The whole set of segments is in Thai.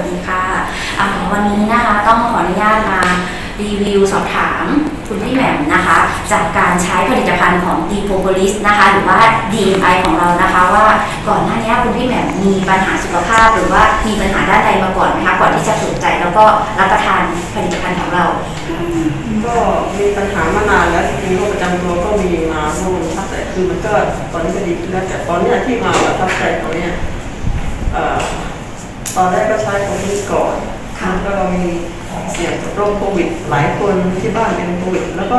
วัสดีค่ะวันนี้นะคะต้องขออนุญาตมารีวิวสอบถามคุณพี่แหม่มนะคะ จากการใช้ผลิตภัณฑ์ของ d p o p o l i s นะคะ หรือว่า DMI ของเรานะคะ ว่าก่อนหน้านี้คุณพี่แหม่มมีปัญหาสุขภาพ หรือว่ามีปัญหาด้านใดมาก่อนไหมคะก่อนที่จะสนใจแล้วก็รับประทานผลิตภัณฑ์ของเรา ก็มีปัญหามานานแล้วจริงๆโรคประจำตัวก็มีมาโน่นครับแต่คือมันก็ตอนนี้ก็ดีขึ้นแล้วแต่ตอนเนี้ยที่มาประทับใจตอนนี้ ตอนแรกก็ใช้โควิดก่อนค่ะแล้วก็เรามีเสี่ยงโรคโควิด หลายคนที่บ้านเป็นโควิด แล้วก็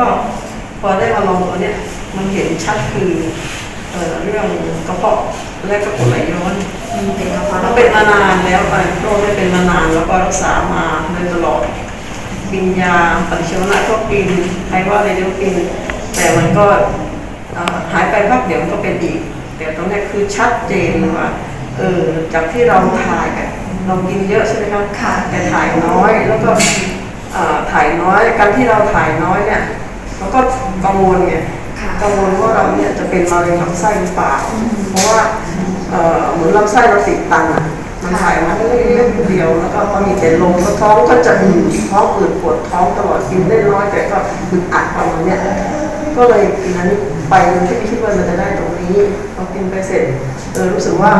พอได้มาลองตัวเนี้ยมันเห็นชัดคือเออเรื่องกระเพาะและกระเพาะไหลย้อนเป็นกระเพาะเราเป็นมานานแล้วไปโรคได้เป็นมานานแล้วก็รักษามาโดยตลอดกินยาปฏิชีวนะก็กินใครว่าอะไรเดี๋ยวกิน แต่มันก็หายไปพักเดี๋ยวมันก็เป็นอีก แต่ตรงนี้คือชัดเจนว่าเออจากที่เราถ่ายกั นเรากินเยอะใช่ไหมครับค่ะแต่ถ่ายน้อยแล้วก็เอ่อถ่ายน้อยการที่เราถ่ายน้อยเนี่ยเราก็กังวลไงค่ะกังวลว่าเราเนี่ยจะเป็นมะเร็งลำไส้หรือเปล่าเพราะว่าเอ่อเหมือนลำไส้เราติดตันอะมันถ่ายมาเล็กๆเดียวแล้วก็พอมีแต่ลมก็ท้องก็จะอืดท้องอืดปวดท้องตลอดกินได้น้อยแต่ก็อึดอัดประมาณเนี้ยก็เลยกินนั้นไปโดยที่ไม่คิดว่ามันจะได้ตรงนี้พอกินไปเสร็จเออรู้สึกว่า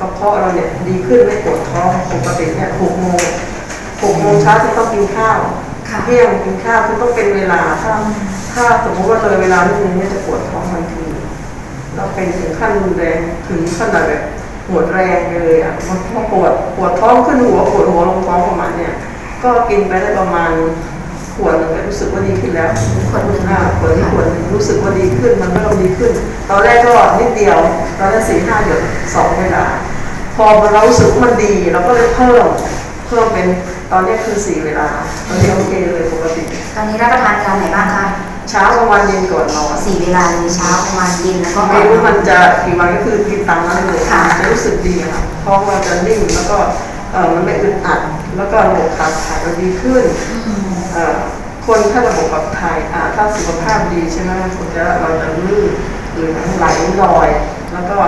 กระเพาะเราเนี่ยดีขึ้นไม่ปวดท้องปกติเนี่ยหกโมงหกโมงเช้าจะต้องกินข้าวค่ะเที่ยงกินข้าวคือต้องเป็นเวลาถ้าถ้าสมมติว่าเลยเวลานิดนึงเนี่ยจะปวดท้องทันทีเราเป็นถึงขั้นรุนแรงถึงขนาดแบบปวดแรงเลยอะมันพอปวดปวดท้องขึ้นหัวปวดหัวลงท้องประมาณเนี่ยก็กินไปได้ประมาณข วดหนึงก็รู้สึกว่าดีขึ้นแล้วขวดหนึ่งอ่าขวดนี้ขวดหนึ่งรู้สึกว่าดีขึ้น มันก็เริ่มดีขึ้น ตอนแรกก็นิดเดียวตอนแรกสี่ห้าหยดสองเวลา พอเรารู้สึกว่ามันดีเราก็เลยเพิ่มเพิ่มเป็นตอนนี้คือสี่เวลาตอนนี้โอเคเลยปกติ ตอนนี้รับประทานเวลาไหนบ้างคะเช้ากลางวันเย็นก่อนนอนสี่เวลาเลยเช้าประมาณเย็นแล้วก็ก่ไม่อนนรู้อมันนจะกี่วันก็คือกินตามนั้นเลยค่ะจะรู้สึกดีค่ะท้องเราจะนิ่งแล้วก็เออมันไม่อึดอัดแล้วก็ระบบขับถ่ายเราดีขึ้นอืมเอ่อ คนถ้าระบบขับถ่ายอ่าถ้าสุขภาพดีใช่ไหมคนจะเราจะลื่นหรือไหลลอย แล้วก็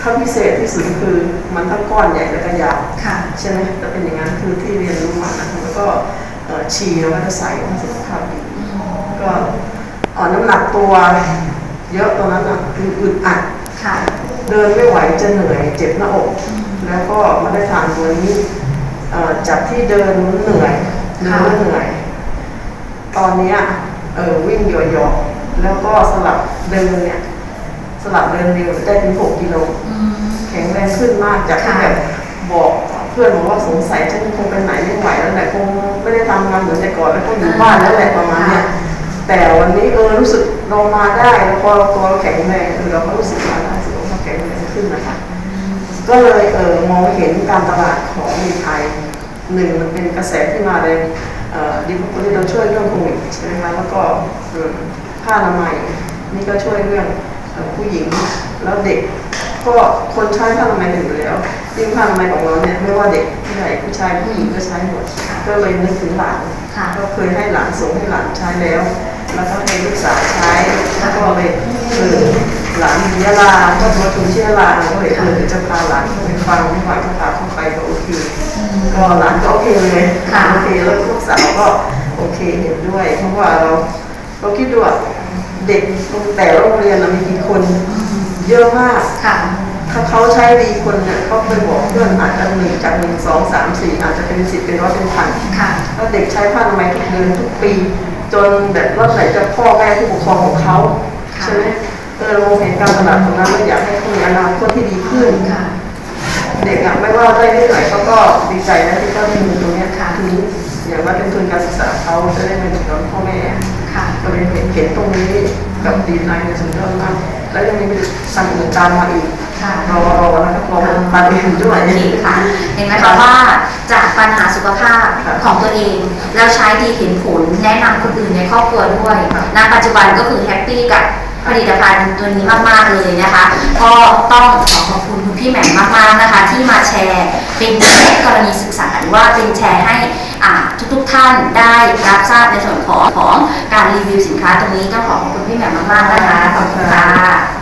ถ้าพิเศษที่สุดคือมันทั้งก้อนใหญ่และก็ยาวค่ะใช่ไหมจะเป็นอย่างนั้นคือที่เรียนรู้มานะแล้วก็เอ่อฉี่เราก็จะใส่สุขภาพดีอืมก็อ่อนน้ำหนักตัวเยอะตอนนั้นอะคืออึดอัดค่ะเดินไม่ไหวจะเหนื่อยเจ็บหน้าอก แล้วก็มาได้ทานตัวนี้เอ่อจากที่เดินเหนื่อยเดินแล้วเหนื่อย ตอนเนี้ยเออวิ่งเหยาะๆแล้วก็สลับเดินเนี่ยสลับเดินเร็วได้ถึง6กิโลอืม แข็งแรงขึ้นมากจากที่ค่ะ แบบบอกเพื่อนบอกว่าสงสัยฉันคงไปไหนไม่ไหวแล้วแหละคงไม่ได้ทำงานเหมือนแต่ก่อนแล้วก็อยู่บ้านแล้วแหละประมาณเนี้ยแต่วันนี้เออรู้สึกเรามาได้แล้วพอเราตัวเราแข็งแรงเออเราก็รู้สึกมาได้รู้สึกว่าเราแข็งแรงขึ้นนะคะ ก็เลยเออมองเห็นการตลาดของในไทยหนึ่งมันเป็นกระแสที่มาเลยเอ่อ ดีพวกนี้เราช่วยเรื่องโควิดใช่ไหมคะแล้วก็เอ่อผ้าอนามัยนี่ก็ช่วยเรื่องเอ่อผู้หญิงแล้วเด็กก็คนใช้ผ้าอนามัยกันอยู่แล้วยิ่งผ้าอนามัยของเราเนี่ยไม่ว่าเด็กผู้ใหญ่ผู้ชายผู้หญิงก็ใช้หมดก็เลยนึกถึงหลานค่ะก็เคยให้หลานส่งให้หลานใช้แล้ว แล้วก็ให้ลูกสาวใช้แล้วก็เลยเออหลานอยู่ยะลาก็ตัวทุนชื่อลาก็เลยเออเดี๋ยวจะพาหลานเข้าไปฟังไม่ไหวก็พาเข้าไปก็โอเคก็หลานก็โอเคเลยค่ะโอเคแล้วลู กสาวก็โอเคเห็นด้วย เพราะว่าเราเราคิดดูว่าเด็กแต่ละโรงเรียนเรามีกี่คนเยอะมากค่ะถ้าเขาใช้ดีคนเนี่ยเขาเคยบอกเพื่อนอาจจะหนึ่งจากหนึ่งสองสามสี่อาจจะเป็นสิบเป็นร้อยเป็นพันค่ะแล้วเด็กใช้ผ้าอนามัยทุกเดือนทุกปี จนแบบว่าไหนจะพ่อแม่ผู้ปกครองของเขาค่ะใช่ไหมเออเรามองเห็นการตลาดตรงนั้นเราอยากให้เขามีอนาคตที่ดีขึ้นค่ะเด็กอะไม่ว่าได้ที่ไหนเขาก็ดีใจนะที่เขาได้เงินตรงเนี้ยค่ะคือ อย่างว่าเป็นทุนการศึกษาเขาจะได้เงินจากพ่อแม่ค่ะก็เลยเห็นเห็นตรงนี้กับดีไลน์ในสุดยอดมากแล้วยังมีสั่งอื่นตามมาอีกค่ะรอรอนะครับรอตามอื่นด้วยโอเคค่ะเห็นไหมคะว่าจากปัญหาสุขภาพค่ะของตัวเอง แล้วใช้ดีเห็นผลแนะนำคนอื่นในครอบครัวด้วยค่ะณปัจจุบันก็คือแฮปปี้กับผลิตภัณฑ์ตัวนี้มากๆเลยนะคะ ก็ต้องขอขอบคุณคุณพี่แหม่มมากๆนะคะ ที่มาแชร์เป็นเคสกรณีศึกษาหรือว่าเป็นแชร์ให้ ทุกทุกท่านได้รับทราบในส่วนของของการรีวิวสินค้าตรงนี้ก็ขอขอบคุณพี่แหม่มมากๆนะคะขอบคุณค่ะ